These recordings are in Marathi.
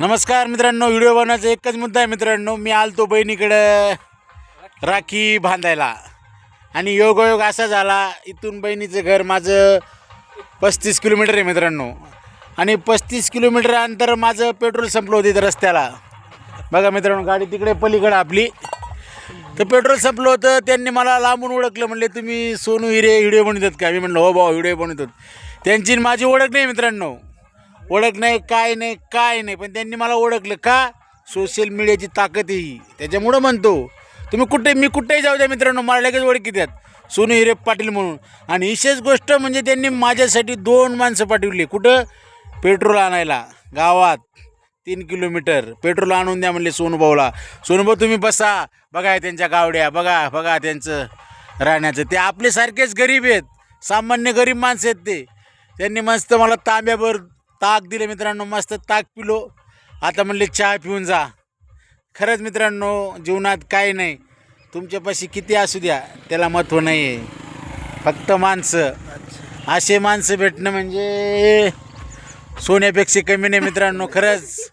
नमस्कार मित्रांनो व्हिडिओ बनवायचा एकच मुद्दा आहे मित्रांनो. मी आलतो बहिणीकडं राखी बांधायला. आणि योगायोग असा झाला इथून बहिणीचं घर माझं पस्तीस किलोमीटर आहे मित्रांनो. आणि पस्तीस किलोमीटर अंतर माझं पेट्रोल संपलं होतं इथं रस्त्याला. बघा मित्रांनो गाडी तिकडे पलीकडं आपली. तर पेट्रोल संपलं होतं त्यांनी मला लांबून ओळखलं. म्हणले तुम्ही सोनू हिरे व्हिडिओ बनवतात का? मी म्हणलं हो भाऊ व्हिडिओ बनवतात. त्यांची माझी ओळख नाही मित्रांनो. ओळख नाही काय नाही काय नाही पण त्यांनी मला ओळखलं का? सोशल मीडियाची ताकद ही. त्याच्यामुळं म्हणतो तुम्ही कुठे मी कुठेही जाऊ द्या मित्रांनो मला लगेच ओळखी द्यात सोनू हिरे पाटील म्हणून. आणि विशेष गोष्ट म्हणजे त्यांनी माझ्यासाठी दोन माणसं पाठवली. कुठं? पेट्रोल आणायला. गावात तीन किलोमीटर. पेट्रोल आणून द्या म्हणले सोनूभाऊला सोनूभाऊ तुम्ही बसा. बघा त्यांच्या गावड्या. बघा बघा त्यांचं राहण्याचं. ते आपले सारखेच गरीब आहेत. सामान्य गरीब माणसं आहेत ते. त्यांनी मस्त मला तांब्याभर ताक दिले मित्रांनो मस्त ताक पिलो. आता म्हणले चहा पिऊन जा. खरंच मित्रांनो जीवनात काय नाही. तुमच्यापाशी किती असू द्या त्याला महत्त्व नाही आहे फक्त माणसं. असे माणसं भेटणं म्हणजे सोन्यापेक्षा कमी नाही मित्रांनो खरंच.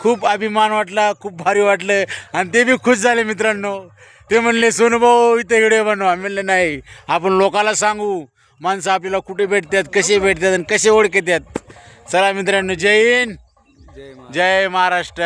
खूप अभिमान वाटला खूप भारी वाटलं आणि ते बी खुश झाले मित्रांनो. ते म्हणले सोनूभाऊ इथे व्हिडिओ बनवा. म्हणले नाही आपण लोकाला सांगू. माणसं आपल्याला कुठे भेटतात कसे भेटतात आणि कसे ओळखतात चला मित्रांनो जय हिंद. जय महाराष्ट्र.